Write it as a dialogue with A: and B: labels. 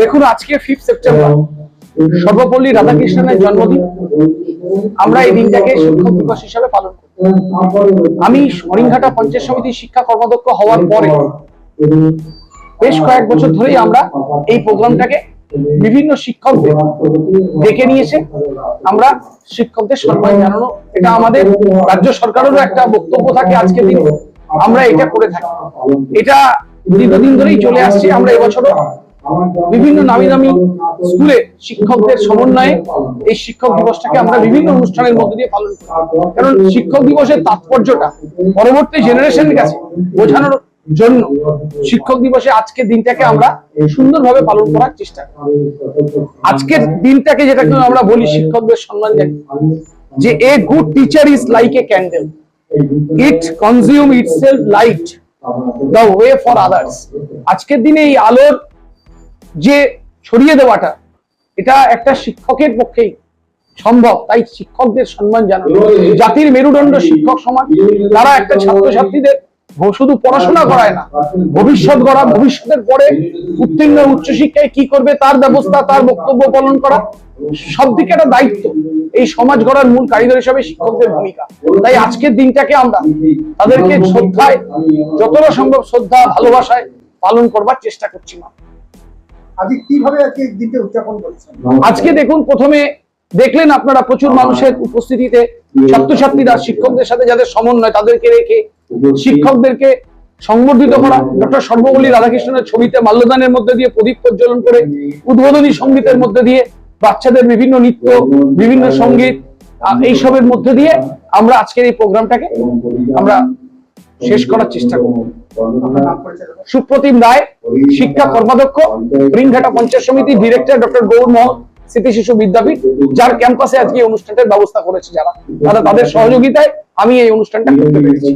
A: দেখুন, আজকে fifth September Sarvepalli রাধাকৃষ্ণনের জন্মদিন। আমরা এই দিনটাকে শিক্ষক দিবস হিসাবে পালন করি। আমি হরিণঘাটা পঞ্চায়েত সমিতির শিক্ষা কর্মাধ্যক্ষ হওয়ার পরে বেশ কয়েক বছর ধরেই আমরা এই প্রোগ্রামটাকে বিভিন্ন শিক্ষকদের ডেকে নিয়েছে। আমরা শিক্ষকদের সম্মান জানানো। এটা আমাদের রাজ্য সরকারেরও একটা বক্তব্য থাকে আজকে দিন। আমরা এটা করে থাকি। এটা দীর্ঘদিন ধরেই চলে আসছে। আমরা এবছরও বিভিন্ন নামি দামি স্কুলে শিক্ষকদের সমন্বয়ে এই শিক্ষক দিবসটাকে আমরা বিভিন্ন অনুষ্ঠানের মধ্যে দিয়ে পালন করি। কারণ শিক্ষক দিবসের তাৎপর্যটা পরবর্তী জেনারেশনের কাছে বোঝানোর জন্য শিক্ষক দিবসে আজকের দিনটাকে আমরা সুন্দরভাবে পালন করার চেষ্টা করি। আজকের দিনটাকে যেটাকে আমরা বলি শিক্ষকদের সম্মান জানি যে a good teacher is like a candle it consume itself light the way for others আজকের দিনে এই আলোর যে ছড়িয়ে দেওয়াটা, এটা একটা শিক্ষকের পক্ষেই সম্ভব। তাই শিক্ষকদের সম্মান জানানো। জাতির মেরুদণ্ড শিক্ষক সমাজ, তারা একটা ছাত্রছাত্রীদের শুধু পড়াশোনা করায় না, ভবিষ্যৎ গড়া, ভবিষ্যতের পরে উত্তীর্ণ উচ্চশিক্ষায় কি করবে, তার ব্যবস্থা, তার বক্তব্য পালন করা, সব দিকে একটা দায়িত্ব। এই সমাজ গড়ার মূল কারিগর হিসাবে শিক্ষকদের ভূমিকা। তাই আজকের দিনটাকে আমরা তাদেরকে শ্রদ্ধায়, যতটা সম্ভব শ্রদ্ধা, ভালোবাসায় পালন করবার চেষ্টা করছি না
B: আজকে কীভাবে আজকে দিনটা উদযাপন করছেন?
A: আজকে দেখুন প্রথমে দেখলেন আপনারা প্রচুর মানুষের উপস্থিতিতে ছাত্রছাত্রীরা শিক্ষকদের সাথে যাদের সমন্বয় তাদেরকে রেখে শিক্ষকদেরকে সংবর্ধিত করা ডক্টর সর্বপল্লী রাধাকৃষ্ণনের ছবিতে মাল্যদানের মধ্যে দিয়ে প্রদীপ প্রজ্বলন করে উদ্বোধনী সঙ্গীতের মধ্যে দিয়ে বাচ্চাদের বিভিন্ন নৃত্য বিভিন্ন সংগীত এইসবের মধ্যে দিয়ে আমরা আজকের এই প্রোগ্রামটাকে আমরা শেষ করার চেষ্টা করব? সুপ্রতিম রায় শিক্ষা কর্মাধ্যক্ষ রিংঘাটা পঞ্চায়েত সমিতি, ডিরেক্টর ডক্টর গৌর মোহন স্মৃতি শিশু বিদ্যাপীঠ, যার ক্যাম্পাসে আজকে এই অনুষ্ঠানটার ব্যবস্থা করেছে যারা তাদের সহযোগিতায় আমি এই অনুষ্ঠানটা করতে পেরেছি.